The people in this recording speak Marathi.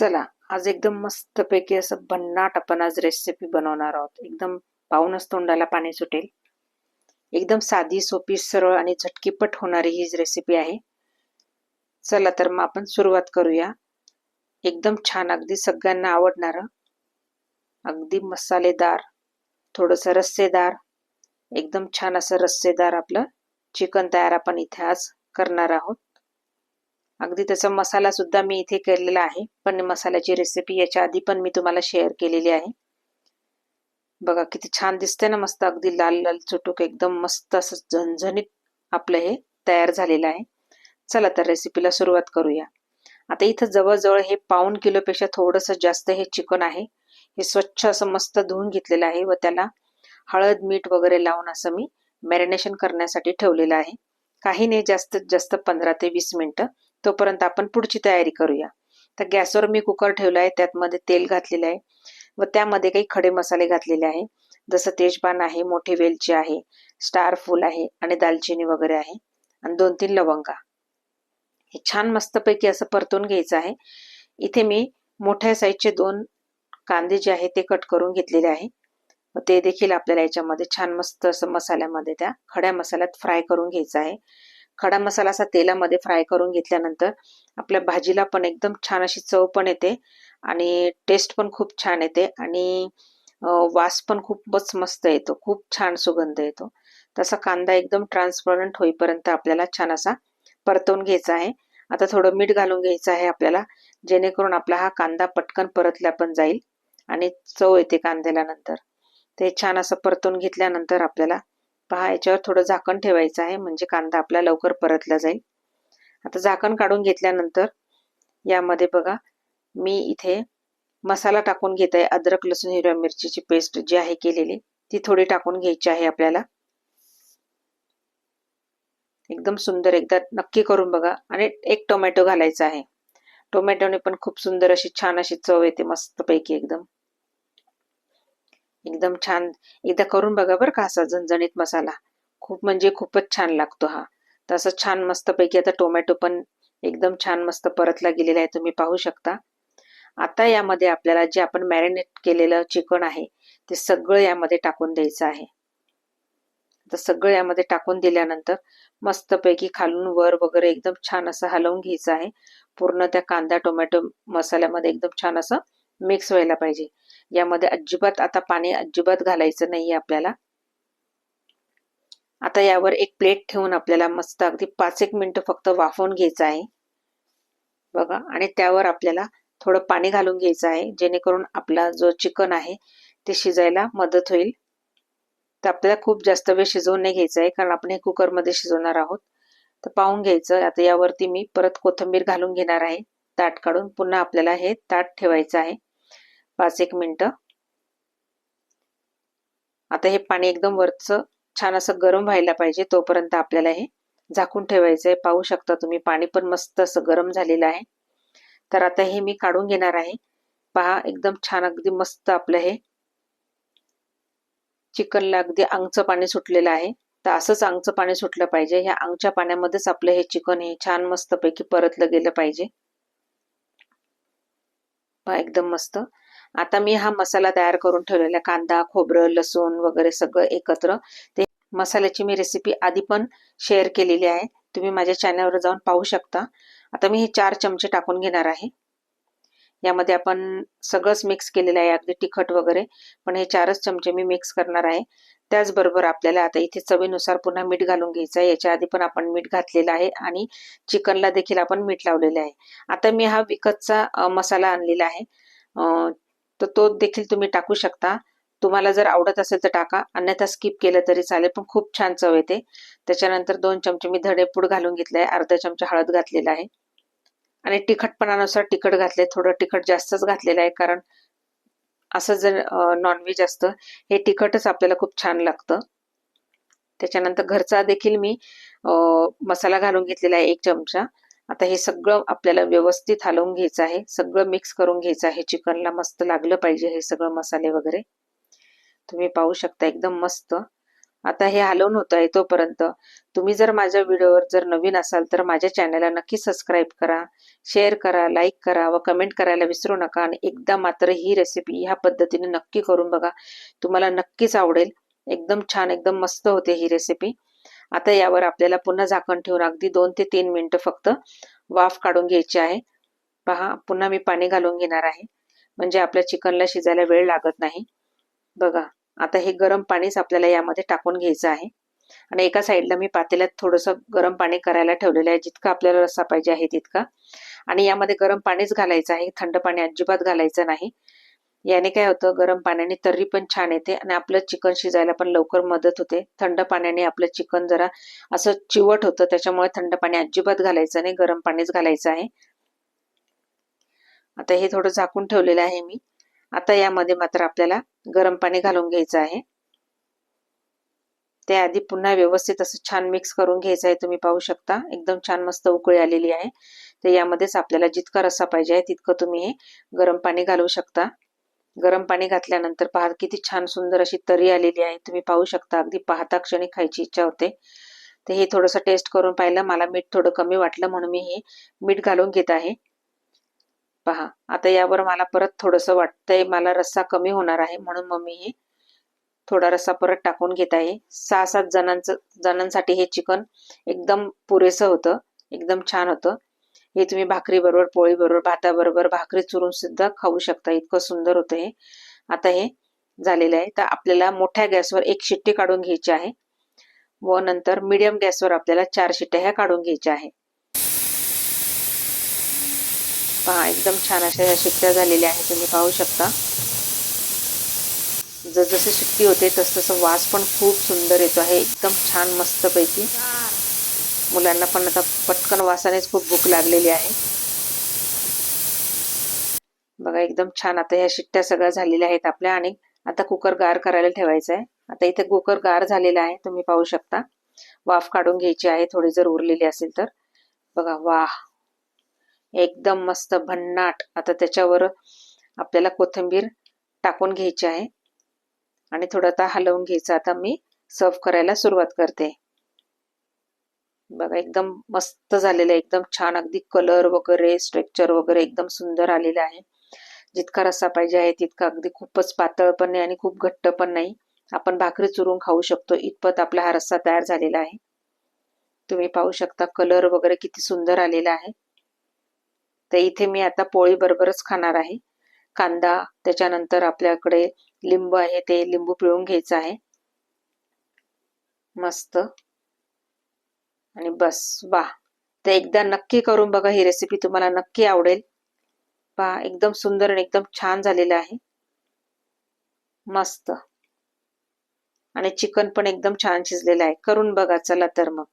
चला आज एकदम मस्तपैकी असं भन्नाट आपण आज रेसिपी बनवणार आहोत. एकदम पाहूनच तोंडाला पाणी सुटेल. एकदम साधी सोपी सरळ आणि झटकीपट होणारी ही रेसिपी आहे. चला तर मग आपण सुरुवात करूया. एकदम छान अगदी सगळ्यांना आवडणार अगदी मसालेदार थोडंसं रस्सेदार एकदम छान असं रस्सेदार आपलं चिकन तयार आपण इथे आज करणार आहोत. अगदी त्याचा मसाला सुद्धा मी इथे केलेला आहे. पण मसाल्याची रेसिपी याच्या आधी पण मी तुम्हाला शेअर केलेली आहे. बघा किती छान दिसते ना मस्त अगदी लाल लाल चुटूक एकदम मस्त असं झणझणीत आपलं हे तयार झालेलं आहे. चला तर रेसिपीला सुरुवात करूया. आता इथं जवळजवळ हे पाऊन किलोपेक्षा थोडंसं जास्त हे चिकन आहे. हे स्वच्छ असं मस्त धुवून घेतलेलं आहे व त्याला हळद मीठ वगैरे लावून असं मी मॅरिनेशन करण्यासाठी ठेवलेलं आहे. काही नाही जास्तीत जास्त पंधरा ते वीस मिनटं तोपर्यंत आपण पुढची तयारी करूया. तर गॅसवर मी कुकर ठेवला आहे त्यात मध्ये तेल घातलेलं आहे व त्यामध्ये काही खडे मसाले घातलेले आहे. जसं तेजपान आहे मोठी वेलची आहे स्टार फूल आहे आणि दालचिनी वगैरे आहे आणि दोन तीन लवंगा. हे छान मस्तपैकी असं परतून घ्यायचं आहे. इथे मी मोठ्या साईजचे दोन कांदे जे आहे ते कट करून घेतलेले आहे. व ते देखील आपल्याला याच्यामध्ये छान मस्त असं मसाल्यामध्ये त्या खड्या मसाल्यात फ्राय करून घ्यायचं आहे. खडा मसाला असा तेलामध्ये फ्राय करून घेतल्यानंतर आपल्या भाजीला पण एकदम छान अशी चव पण येते आणि टेस्ट पण खूप छान येते आणि वास पण खूपच मस्त येतो खूप छान सुगंध येतो. तसा कांदा एकदम ट्रान्सपरंट होईपर्यंत आपल्याला छान असा परतवून घ्यायचा आहे. आता थोडं मीठ घालून घ्यायचं आहे आपल्याला जेणेकरून आपला हा कांदा पटकन परतला पण जाईल आणि चव येते कांद्याला नंतर. ते छान असं परतून घेतल्यानंतर आपल्याला पहा याच्यावर थोडं झाकण ठेवायचं आहे म्हणजे कांदा आपला लवकर परतला जाईल. आता झाकण काढून घेतल्यानंतर यामध्ये बघा मी इथे मसाला टाकून घेत आहे अद्रक लसूण हिरव्या मिरचीची पेस्ट जी आहे केलेली ती थोडी टाकून घ्यायची आहे आपल्याला. एकदम सुंदर एकदा नक्की करून बघा. आणि एक टोमॅटो घालायचा आहे. टोमॅटोने पण खूप सुंदर अशी छान अशी चव येते मस्तपैकी एकदम. एकदम छान. एकदा करून बघा बरं का असा झणझणीत मसाला. खूप म्हणजे खूपच छान लागतो हा. तसं छान मस्त पैकी आता टोमॅटो पण एकदम छान मस्त परतला गेलेला आहे तुम्ही पाहू शकता. आता यामध्ये आपल्याला जे आपण मॅरिनेट केलेलं चिकन आहे ते सगळं यामध्ये टाकून द्यायचं आहे. तर सगळं यामध्ये टाकून दिल्यानंतर मस्तपैकी खालून वर वगैरे एकदम छान असं हलवून घ्यायचं आहे. पूर्ण त्या कांदा टोमॅटो मसाल्यामध्ये एकदम छान असं मिक्स व्हायला पाहिजे. यामध्ये अजिबात आता पाणी अजिबात घालायचं नाही आपल्याला. आता यावर एक प्लेट ठेवून आपल्याला मस्त अगदी पाच एक मिनिट फक्त वाफवून घ्यायचं आहे. बघा आणि त्यावर आपल्याला थोडं पाणी घालून घ्यायचं आहे जेणेकरून आपला जो चिकन आहे ते शिजायला मदत होईल. तर आपल्याला खूप जास्त वेळ शिजवून नाही घ्यायचं आहे कारण आपण हे कुकरमध्ये शिजवणार आहोत. तर पाहून घ्यायचं आता यावरती मी परत कोथिंबीर घालून घेणार आहे. ताट काढून पुन्हा आपल्याला हे ताट ठेवायचं आहे. पाच एक मिनटं. आता हे पाणी एकदम वरचं छान असं गरम व्हायला पाहिजे तोपर्यंत आपल्याला हे झाकून ठेवायचं आहे पाहू शकता तुम्ही पाणी पण मस्त असं गरम झालेलं आहे. तर आता हे मी काढून घेणार आहे. पहा एकदम छान अगदी मस्त आपलं हे चिकनला अगदी अंगचं पाणी सुटलेलं आहे. तर असंच अंगचं पाणी सुटलं पाहिजे. ह्या अंगच्या पाण्यामध्येच आपलं हे चिकन हे छान मस्तपैकी परतलं गेलं पाहिजे. एकदम मस्त. आता मी हा मसाला तयार करून ठेवलेला कांदा खोबरं लसूण वगैरे सगळं एकत्र. ते मसाल्याची मी रेसिपी आधी पण शेअर केलेली आहे. तुम्ही माझ्या चॅनलवर जाऊन पाहू शकता. आता मी हे चार चमचे टाकून घेणार आहे. यामध्ये आपण सगळंच मिक्स केलेलं आहे. अगदी तिखट वगैरे. पण हे चारच चमचे मी मिक्स करणार आहे. त्याचबरोबर आपल्याला आता इथे चवीनुसार पुन्हा मीठ घालून घ्यायचं आहे. याच्या आधी पण आपण मीठ घातलेलं आहे आणि चिकनला देखील आपण मीठ लावलेलं आहे. आता मी हा विकतचा मसाला आणलेला आहे. तर तो देखील तुम्ही टाकू शकता. तुम्हाला जर आवडत असेल तर टाका. अन्यथा स्किप केलं तरी चालेल पण खूप छान चव येते. त्याच्यानंतर दोन चमचे मी धडेपूड घालून घेतलाय अर्धा चमचा हळद घातलेला आहे. आणि तिखटपणानुसार तिखट घातले. थोडं तिखट जास्तच घातलेलं आहे कारण असं जर नॉनव्हेज असतं हे तिखटच आपल्याला खूप छान लागतं. त्याच्यानंतर घरचा देखील मी मसाला घालून घेतलेला आहे एक चमचा. आता हे सगळं आपल्याला व्यवस्थित हलवून घ्यायचं आहे. सगळं मिक्स करून घ्यायचं आहे. चिकनला मस्त लागलं पाहिजे हे सगळं मसाले वगैरे. तुम्ही पाहू शकता एकदम मस्त. आता हे हलवून होत आहे तोपर्यंत. तुम्ही जर माझ्या व्हिडिओवर जर नवीन असाल तर माझ्या चॅनलला नक्की सबस्क्राईब करा. शेअर करा लाईक करा व कमेंट करायला विसरू नका. आणि एकदा मात्र ही रेसिपी ह्या पद्धतीने नक्की करून बघा. तुम्हाला नक्कीच आवडेल. एकदम छान एकदम मस्त होते ही रेसिपी आता यावर आपल्याला पुन्हा झाकण ठेवून अगदी दोन ते तीन मिनटं फक्त वाफ काढून घ्यायची आहे. पहा पुन्हा मी पाणी घालून घेणार आहे. म्हणजे आपल्या चिकनला शिजायला वेळ लागत नाही. बघा आता हे गरम पाणीच आपल्याला यामध्ये टाकून घ्यायचं आहे. आणि एका साईडला मी पातेल्यात थोडंसं गरम पाणी करायला ठेवलेलं आहे. जितकं आपल्याला रस्सा पाहिजे आहे तितका. आणि यामध्ये गरम पाणीच घालायचं आहे. थंड पाणी अजिबात घालायचं नाही. याने काय होतं गरम पाण्याने तर्री पण छान येते आणि आपलं चिकन शिजायला पण लवकर मदत होते. थंड पाण्याने आपलं चिकन जरा असं चिवट होतं त्याच्यामुळे थंड पाणी अजिबात घालायचं नाही गरम पाणीच घालायचं आहे. आता हे थोडं झाकून ठेवलेलं आहे मी. आता यामध्ये मात्र आपल्याला गरम पाणी घालून घ्यायचं आहे. त्याआधी पुन्हा व्यवस्थित असं छान मिक्स करून घ्यायचं आहे तुम्ही पाहू शकता. एकदम छान मस्त उकळी आलेली आहे. तर यामध्येच आपल्याला जितका रस्सा पाहिजे आहे तितकं तुम्ही हे गरम पाणी घालू शकता. गरम पाणी घातल्यानंतर पहा किती छान सुंदर अशी तरी आलेली आहे. तुम्ही पाहू शकता अगदी पाहता क्षणी खायची इच्छा होते. तर हे थोडंसं टेस्ट करून पाहिलं. मला मीठ थोडं कमी वाटलं म्हणून मी हे मीठ घालून घेत आहे. पहा आता यावर मला परत थोडंसं वाटतंय मला रस्सा कमी होणार आहे म्हणून मग मी हे थोडा रस्सा परत टाकून घेत आहे. सहा सात जणांचं जणांसाठी हे चिकन एकदम पुरेसं होतं एकदम छान होतं. हे तुम्ही भाकरी बरोबर पोळी बरोबर भाताबरोबर भाकरी चुरून सुद्धा खाऊ शकता. इतकं सुंदर होतं हे. आता हे झालेलं आहे. तर आपल्याला मोठ्या गॅसवर एक शिट्टी काढून घ्यायची आहे व नंतर मिडियम गॅसवर आपल्याला चार शिट्ट्या ह्या काढून घ्यायच्या आहे. पहा एकदम छान अशा ह्या शिट्ट्या झालेल्या आहेत. तुम्ही पाहू शकता. जसजसे शिट्टी होते तसतसं वास पण खूप सुंदर येतो आहे. एकदम छान मस्तपैकी. मुलांना पण आता पटकन वासानेच खूप भूक लागलेली आहे. बघा एकदम छान आता ह्या शिट्ट्या सगळ्या झालेल्या आहेत आपल्या आणि आता कुकर गार करायला ठेवायचा आहे. आता इथे कुकर गार झालेला आहे तुम्ही पाहू शकता. वाफ काढून घ्यायची आहे थोडी जर उरलेली असेल तर. बघा वाह! एकदम मस्त भन्नाट. आता त्याच्यावर आपल्याला कोथिंबीर टाकून घ्यायची आहे. आणि थोडं आता हलवून घ्यायचं. आता मी सर्व करायला सुरुवात करते. बघा एकदम मस्त झालेलं आहे. एकदम छान अगदी कलर वगैरे स्ट्रक्चर वगैरे एकदम सुंदर आलेलं आहे. जितका रस्सा पाहिजे आहे तितका अगदी खूपच पातळ पण नाही आणि खूप घट्ट पण नाही. आपण भाकरी चुरून खाऊ शकतो. इतपत आपला हा रस्सा तयार झालेला आहे. तुम्ही पाहू शकता कलर वगैरे किती सुंदर आलेला आहे. तर इथे मी आता पोळी बरोबरच खाणार आहे. कांदा त्याच्यानंतर आपल्याकडे लिंबू आहे ते लिंबू पिळून घ्यायचं आहे. मस्त. आणि बस वा तर एकदा नक्की करून बघा ही रेसिपी तुम्हाला नक्की आवडेल. पहा एकदम सुंदर आणि एकदम छान झालेलं आहे. मस्त. आणि चिकन पण एकदम छान शिजलेलं आहे. करून बघा चला तर मग.